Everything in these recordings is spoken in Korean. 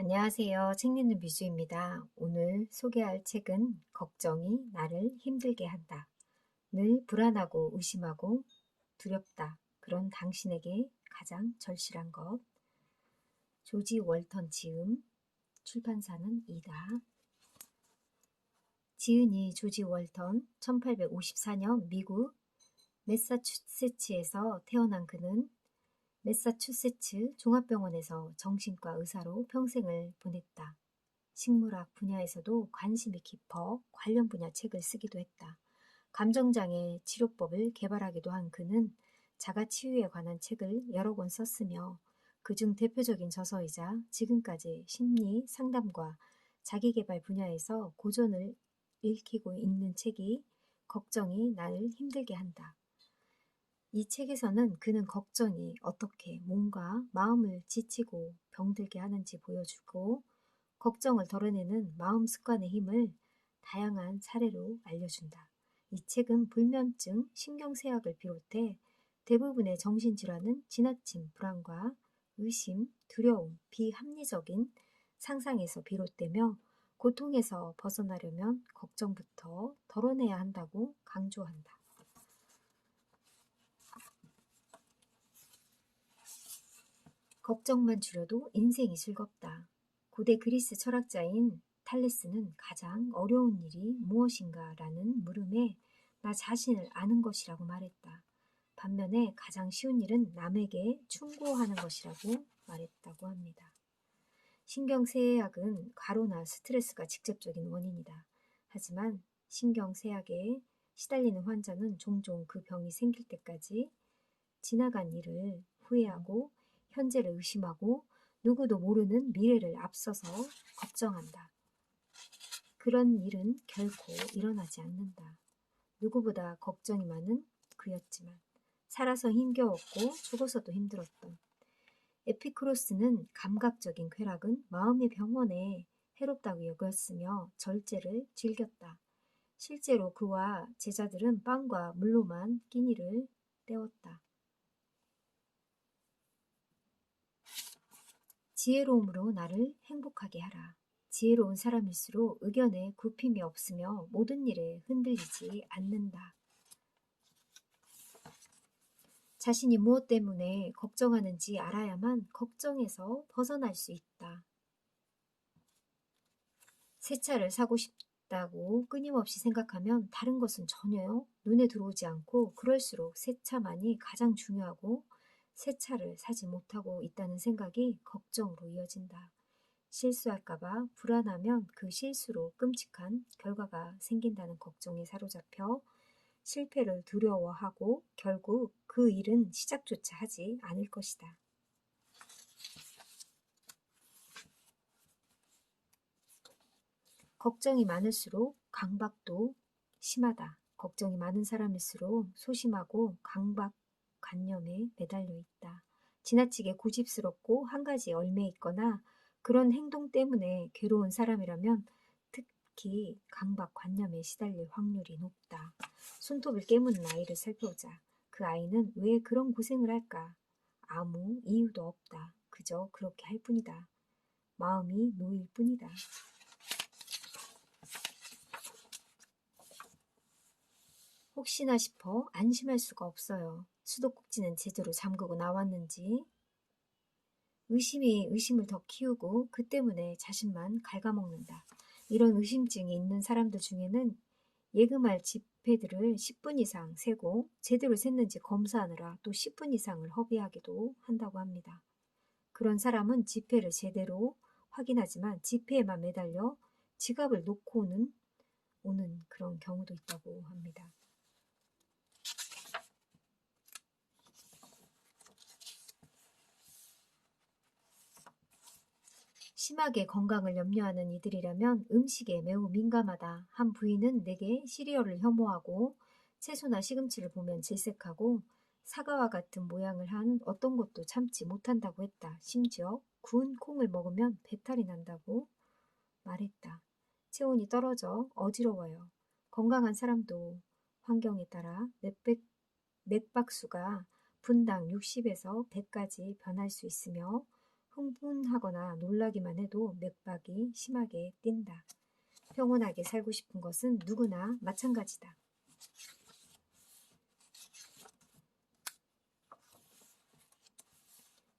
안녕하세요. 책 읽는 뮤즈입니다. 오늘 소개할 책은 걱정이 나를 힘들게 한다. 늘 불안하고 의심하고 두렵다. 그런 당신에게 가장 절실한 것. 조지 월턴 지음, 출판사는 이다. 지은이 조지 월턴 1854년 미국 매사추세츠에서 태어난 그는 매사추세츠 종합병원에서 정신과 의사로 평생을 보냈다. 식물학 분야에서도 관심이 깊어 관련 분야 책을 쓰기도 했다. 감정장애 치료법을 개발하기도 한 그는 자가 치유에 관한 책을 여러 권 썼으며 그중 대표적인 저서이자 지금까지 심리 상담과 자기개발 분야에서 고전을 읽히고 있는 책이 걱정이 나를 힘들게 한다. 이 책에서는 그는 걱정이 어떻게 몸과 마음을 지치고 병들게 하는지 보여주고 걱정을 덜어내는 마음 습관의 힘을 다양한 사례로 알려준다. 이 책은 불면증, 신경쇠약을 비롯해 대부분의 정신질환은 지나친 불안과 의심, 두려움, 비합리적인 상상에서 비롯되며 고통에서 벗어나려면 걱정부터 덜어내야 한다고 강조한다. 걱정만 줄여도 인생이 즐겁다. 고대 그리스 철학자인 탈레스는 가장 어려운 일이 무엇인가 라는 물음에 나 자신을 아는 것이라고 말했다. 반면에 가장 쉬운 일은 남에게 충고하는 것이라고 말했다고 합니다. 신경쇠약은 과로나 스트레스가 직접적인 원인이다. 하지만 신경쇠약에 시달리는 환자는 종종 그 병이 생길 때까지 지나간 일을 후회하고 현재를 의심하고 누구도 모르는 미래를 앞서서 걱정한다. 그런 일은 결코 일어나지 않는다. 누구보다 걱정이 많은 그였지만 살아서 힘겨웠고 죽어서도 힘들었던 에피크로스는 감각적인 쾌락은 마음의 병원에 해롭다고 여겼으며 절제를 즐겼다. 실제로 그와 제자들은 빵과 물로만 끼니를 때웠다. 지혜로움으로 나를 행복하게 하라. 지혜로운 사람일수록 의견에 굽힘이 없으며 모든 일에 흔들리지 않는다. 자신이 무엇 때문에 걱정하는지 알아야만 걱정에서 벗어날 수 있다. 새 차를 사고 싶다고 끊임없이 생각하면 다른 것은 전혀 눈에 들어오지 않고 그럴수록 새 차만이 가장 중요하고 새 차를 사지 못하고 있다는 생각이 걱정으로 이어진다. 실수할까봐 불안하면 그 실수로 끔찍한 결과가 생긴다는 걱정에 사로잡혀 실패를 두려워하고 결국 그 일은 시작조차 하지 않을 것이다. 걱정이 많을수록 강박도 심하다. 걱정이 많은 사람일수록 소심하고 강박 관념에 매달려 있다. 지나치게 고집스럽고 한 가지 얼매 있거나 그런 행동 때문에 괴로운 사람이라면 특히 강박 관념에 시달릴 확률이 높다. 손톱을 깨무는 아이를 살펴보자. 그 아이는 왜 그런 고생을 할까? 아무 이유도 없다. 그저 그렇게 할 뿐이다. 마음이 놓일 뿐이다. 혹시나 싶어 안심할 수가 없어요. 수도꼭지는 제대로 잠그고 나왔는지 의심이 의심을 더 키우고 그 때문에 자신만 갉아먹는다. 이런 의심증이 있는 사람들 중에는 예금할 지폐들을 10분 이상 세고 제대로 샜는지 검사하느라 또 10분 이상을 허비하기도 한다고 합니다. 그런 사람은 지폐를 제대로 확인하지만 지폐에만 매달려 지갑을 놓고는 오는 그런 경우도 있다고 합니다. 심하게 건강을 염려하는 이들이라면 음식에 매우 민감하다. 한 부인은 내게 시리얼을 혐오하고 채소나 시금치를 보면 질색하고 사과와 같은 모양을 한 어떤 것도 참지 못한다고 했다. 심지어 구운 콩을 먹으면 배탈이 난다고 말했다. 체온이 떨어져 어지러워요. 건강한 사람도 환경에 따라 맥백, 맥박수가 분당 60에서 100까지 변할 수 있으며 흥분하거나 놀라기만 해도 맥박이 심하게 뛴다. 평온하게 살고 싶은 것은 누구나 마찬가지다.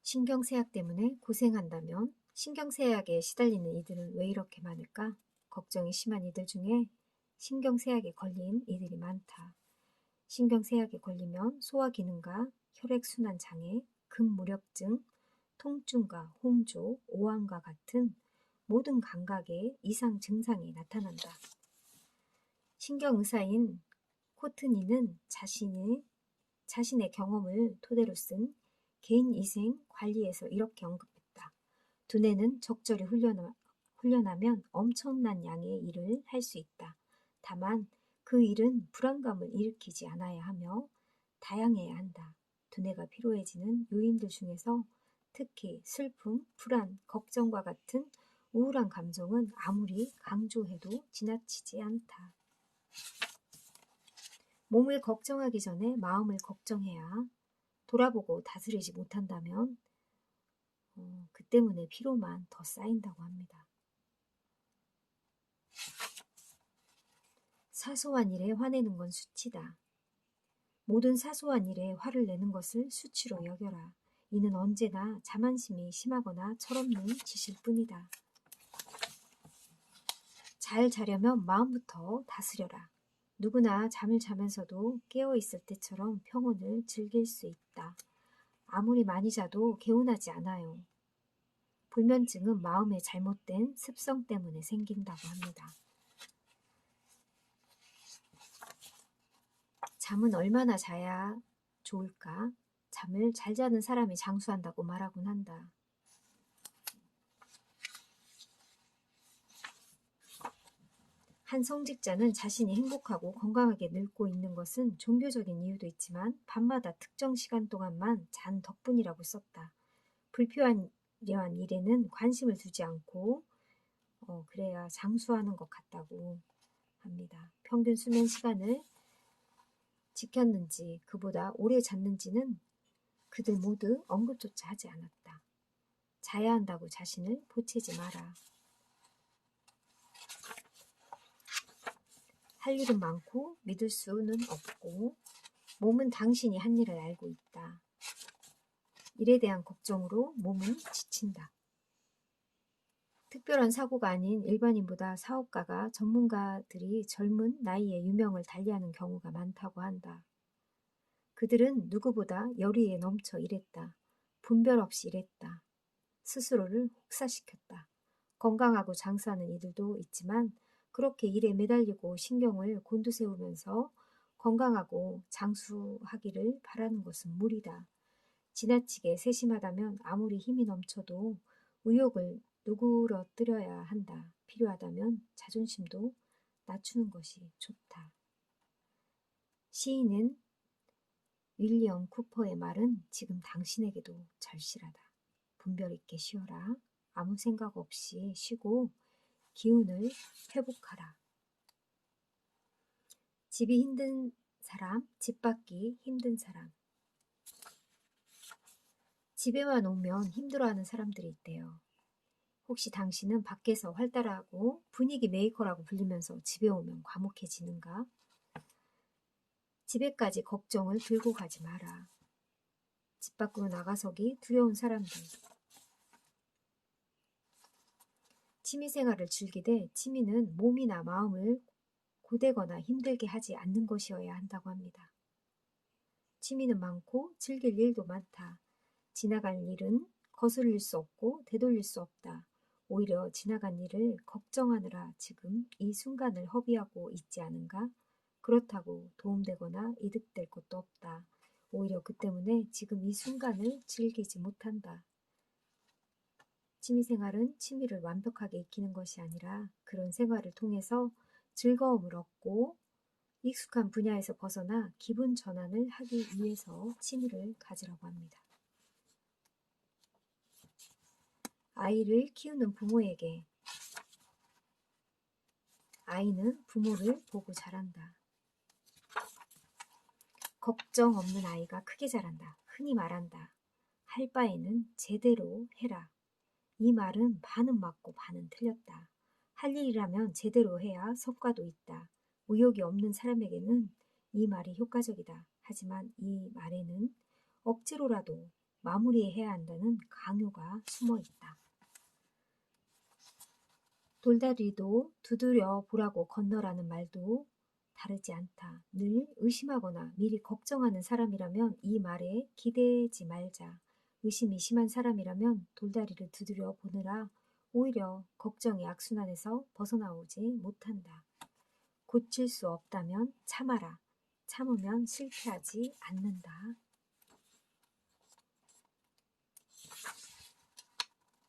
신경쇠약 때문에 고생한다면 신경쇠약에 시달리는 이들은 왜 이렇게 많을까? 걱정이 심한 이들 중에 신경쇠약에 걸린 이들이 많다. 신경쇠약에 걸리면 소화기능과 혈액순환 장애, 근무력증, 통증과 홍조, 오한과 같은 모든 감각의 이상 증상이 나타난다. 신경의사인 코트니는 자신이 자신의 경험을 토대로 쓴 개인 위생 관리에서 이렇게 언급했다. 두뇌는 적절히 훈련하, 훈련하면 엄청난 양의 일을 할 수 있다. 다만 그 일은 불안감을 일으키지 않아야 하며 다양해야 한다. 두뇌가 피로해지는 요인들 중에서 특히 슬픔, 불안, 걱정과 같은 우울한 감정은 아무리 강조해도 지나치지 않다. 몸을 걱정하기 전에 마음을 걱정해야 돌아보고 다스리지 못한다면 어, 그 때문에 피로만 더 쌓인다고 합니다. 사소한 일에 화내는 건 수치다. 모든 사소한 일에 화를 내는 것을 수치로 여겨라. 이는 언제나 자만심이 심하거나 철없는 짓일 뿐이다. 잘 자려면 마음부터 다스려라. 누구나 잠을 자면서도 깨어 있을 때처럼 평온을 즐길 수 있다. 아무리 많이 자도 개운하지 않아요. 불면증은 마음의 잘못된 습성 때문에 생긴다고 합니다. 잠은 얼마나 자야 좋을까? 잠을 잘 자는 사람이 장수한다고 말하곤 한다. 한 성직자는 자신이 행복하고 건강하게 늙고 있는 것은 종교적인 이유도 있지만 밤마다 특정 시간 동안만 잔 덕분이라고 썼다. 불필요한 일에는 관심을 두지 않고 어, 그래야 장수하는 것 같다고 합니다. 평균 수면 시간을 지켰는지 그보다 오래 잤는지는 그들 모두 언급조차 하지 않았다. 자야 한다고 자신을 보채지 마라. 할 일은 많고 믿을 수는 없고 몸은 당신이 한 일을 알고 있다. 일에 대한 걱정으로 몸은 지친다. 특별한 사고가 아닌 일반인보다 사업가가 전문가들이 젊은 나이에 유명을 달리하는 경우가 많다고 한다. 그들은 누구보다 열의에 넘쳐 일했다. 분별 없이 일했다. 스스로를 혹사시켰다. 건강하고 장수하는 이들도 있지만 그렇게 일에 매달리고 신경을 곤두세우면서 건강하고 장수하기를 바라는 것은 무리다. 지나치게 세심하다면 아무리 힘이 넘쳐도 의욕을 누그러뜨려야 한다. 필요하다면 자존심도 낮추는 것이 좋다. 시인은 윌리엄 쿠퍼의 말은 지금 당신에게도 절실하다. 분별 있게 쉬어라. 아무 생각 없이 쉬고 기운을 회복하라. 집이 힘든 사람, 집 밖이 힘든 사람. 집에만 오면 힘들어하는 사람들이 있대요. 혹시 당신은 밖에서 활달하고 분위기 메이커라고 불리면서 집에 오면 과묵해지는가? 집에까지 걱정을 들고 가지 마라. 집 밖으로 나가서기 두려운 사람들. 취미생활을 즐기되 취미는 몸이나 마음을 고되거나 힘들게 하지 않는 것이어야 한다고 합니다. 취미는 많고 즐길 일도 많다. 지나갈 일은 거슬릴 수 없고 되돌릴 수 없다. 오히려 지나간 일을 걱정하느라 지금 이 순간을 허비하고 있지 않은가? 그렇다고 도움되거나 이득될 것도 없다. 오히려 그 때문에 지금 이 순간을 즐기지 못한다. 취미생활은 취미를 완벽하게 익히는 것이 아니라 그런 생활을 통해서 즐거움을 얻고 익숙한 분야에서 벗어나 기분 전환을 하기 위해서 취미를 가지라고 합니다. 아이를 키우는 부모에게 아이는 부모를 보고 자란다. 걱정 없는 아이가 크게 자란다. 흔히 말한다. 할 바에는 제대로 해라. 이 말은 반은 맞고 반은 틀렸다. 할 일이라면 제대로 해야 성과도 있다. 의욕이 없는 사람에게는 이 말이 효과적이다. 하지만 이 말에는 억지로라도 마무리해야 한다는 강요가 숨어 있다. 돌다리도 두드려 보라고 건너라는 말도 다르지 않다. 늘 의심하거나 미리 걱정하는 사람이라면 이 말에 기대지 말자. 의심이 심한 사람이라면 돌다리를 두드려 보느라 오히려 걱정의 악순환에서 벗어나오지 못한다. 고칠 수 없다면 참아라. 참으면 실패하지 않는다.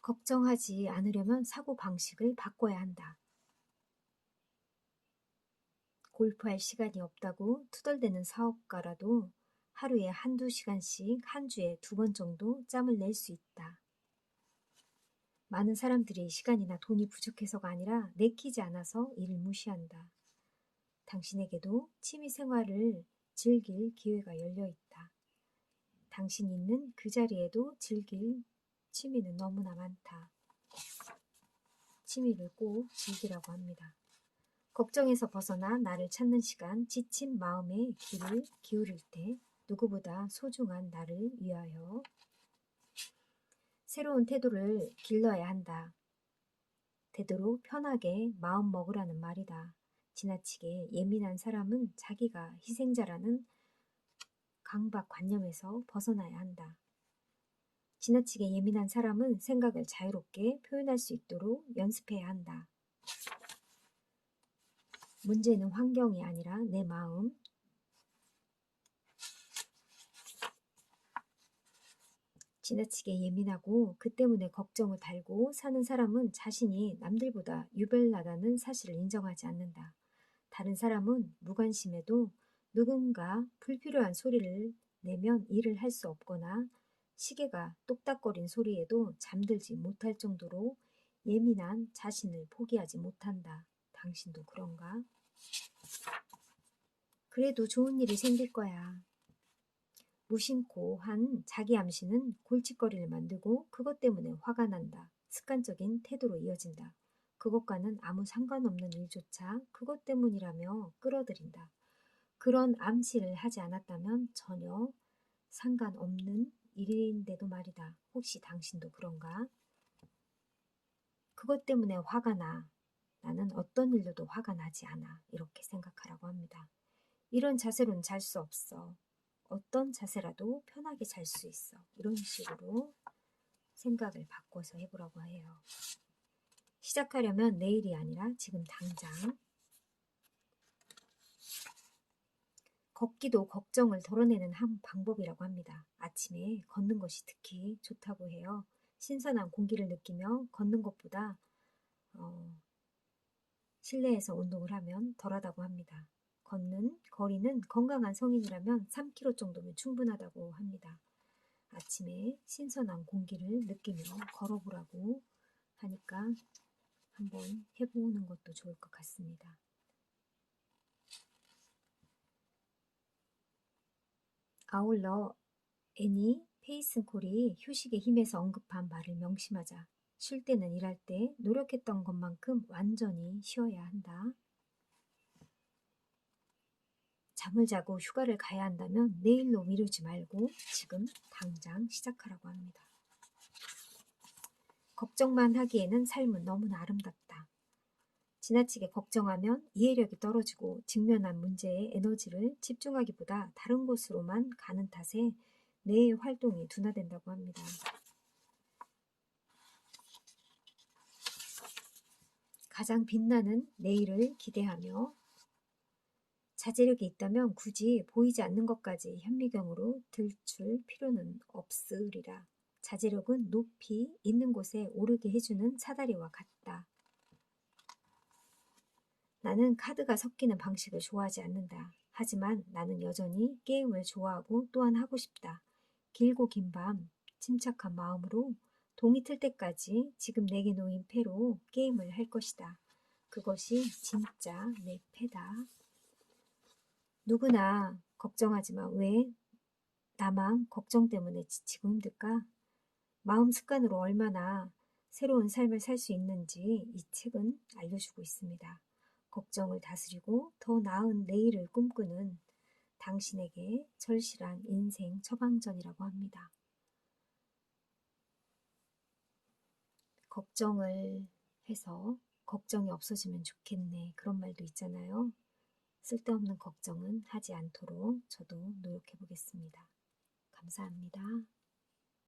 걱정하지 않으려면 사고 방식을 바꿔야 한다. 골프할 시간이 없다고 투덜대는 사업가라도 하루에 한두 시간씩 한 주에 두 번 정도 짬을 낼 수 있다. 많은 사람들이 시간이나 돈이 부족해서가 아니라 내키지 않아서 이를 무시한다. 당신에게도 취미 생활을 즐길 기회가 열려 있다. 당신이 있는 그 자리에도 즐길 취미는 너무나 많다. 취미를 꼭 즐기라고 합니다. 걱정에서 벗어나 나를 찾는 시간, 지친 마음에 귀를 기울일 때 누구보다 소중한 나를 위하여 새로운 태도를 길러야 한다. 되도록 편하게 마음 먹으라는 말이다. 지나치게 예민한 사람은 자기가 희생자라는 강박관념에서 벗어나야 한다. 지나치게 예민한 사람은 생각을 자유롭게 표현할 수 있도록 연습해야 한다. 문제는 환경이 아니라 내 마음. 지나치게 예민하고 그 때문에 걱정을 달고 사는 사람은 자신이 남들보다 유별나다는 사실을 인정하지 않는다. 다른 사람은 무관심해도 누군가 불필요한 소리를 내면 일을 할 수 없거나 시계가 똑딱거린 소리에도 잠들지 못할 정도로 예민한 자신을 포기하지 못한다. 당신도 그런가? 그래도 좋은 일이 생길 거야. 무심코 한 자기 암시는 골칫거리를 만들고 그것 때문에 화가 난다. 습관적인 태도로 이어진다. 그것과는 아무 상관없는 일조차 그것 때문이라며 끌어들인다. 그런 암시를 하지 않았다면 전혀 상관없는 일인데도 말이다. 혹시 당신도 그런가? 그것 때문에 화가 나. 나는 어떤 일로도 화가 나지 않아. 이렇게 생각하라고 합니다. 이런 자세로는 잘 수 없어. 어떤 자세라도 편하게 잘 수 있어. 이런 식으로 생각을 바꿔서 해보라고 해요. 시작하려면 내일이 아니라 지금 당장 걷기도 걱정을 덜어내는 한 방법이라고 합니다. 아침에 걷는 것이 특히 좋다고 해요. 신선한 공기를 느끼며 걷는 것보다 어, 실내에서 운동을 하면 덜하다고 합니다. 걷는 거리는 건강한 성인이라면 3km 정도면 충분하다고 합니다. 아침에 신선한 공기를 느끼며 걸어보라고 하니까 한번 해보는 것도 좋을 것 같습니다. 아울러 애니 페이슨콜이 휴식의 힘에서 언급한 말을 명심하자. 쉴 때는 일할 때 노력했던 것만큼 완전히 쉬어야 한다. 잠을 자고 휴가를 가야 한다면 내일로 미루지 말고 지금 당장 시작하라고 합니다. 걱정만 하기에는 삶은 너무나 아름답다. 지나치게 걱정하면 이해력이 떨어지고 직면한 문제에 에너지를 집중하기보다 다른 곳으로만 가는 탓에 뇌의 활동이 둔화된다고 합니다. 가장 빛나는 내일을 기대하며 자제력이 있다면 굳이 보이지 않는 것까지 현미경으로 들출 필요는 없으리라. 자제력은 높이 있는 곳에 오르게 해주는 사다리와 같다. 나는 카드가 섞이는 방식을 좋아하지 않는다. 하지만 나는 여전히 게임을 좋아하고 또한 하고 싶다. 길고 긴 밤, 침착한 마음으로 동이 틀 때까지 지금 내게 놓인 패로 게임을 할 것이다. 그것이 진짜 내 패다. 누구나 걱정하지만 왜 나만 걱정 때문에 지치고 힘들까? 마음 습관으로 얼마나 새로운 삶을 살 수 있는지 이 책은 알려주고 있습니다. 걱정을 다스리고 더 나은 내일을 꿈꾸는 당신에게 절실한 인생 처방전이라고 합니다. 걱정을 해서 걱정이 없어지면 좋겠네. 그런 말도 있잖아요. 쓸데없는 걱정은 하지 않도록 저도 노력해 보겠습니다. 감사합니다.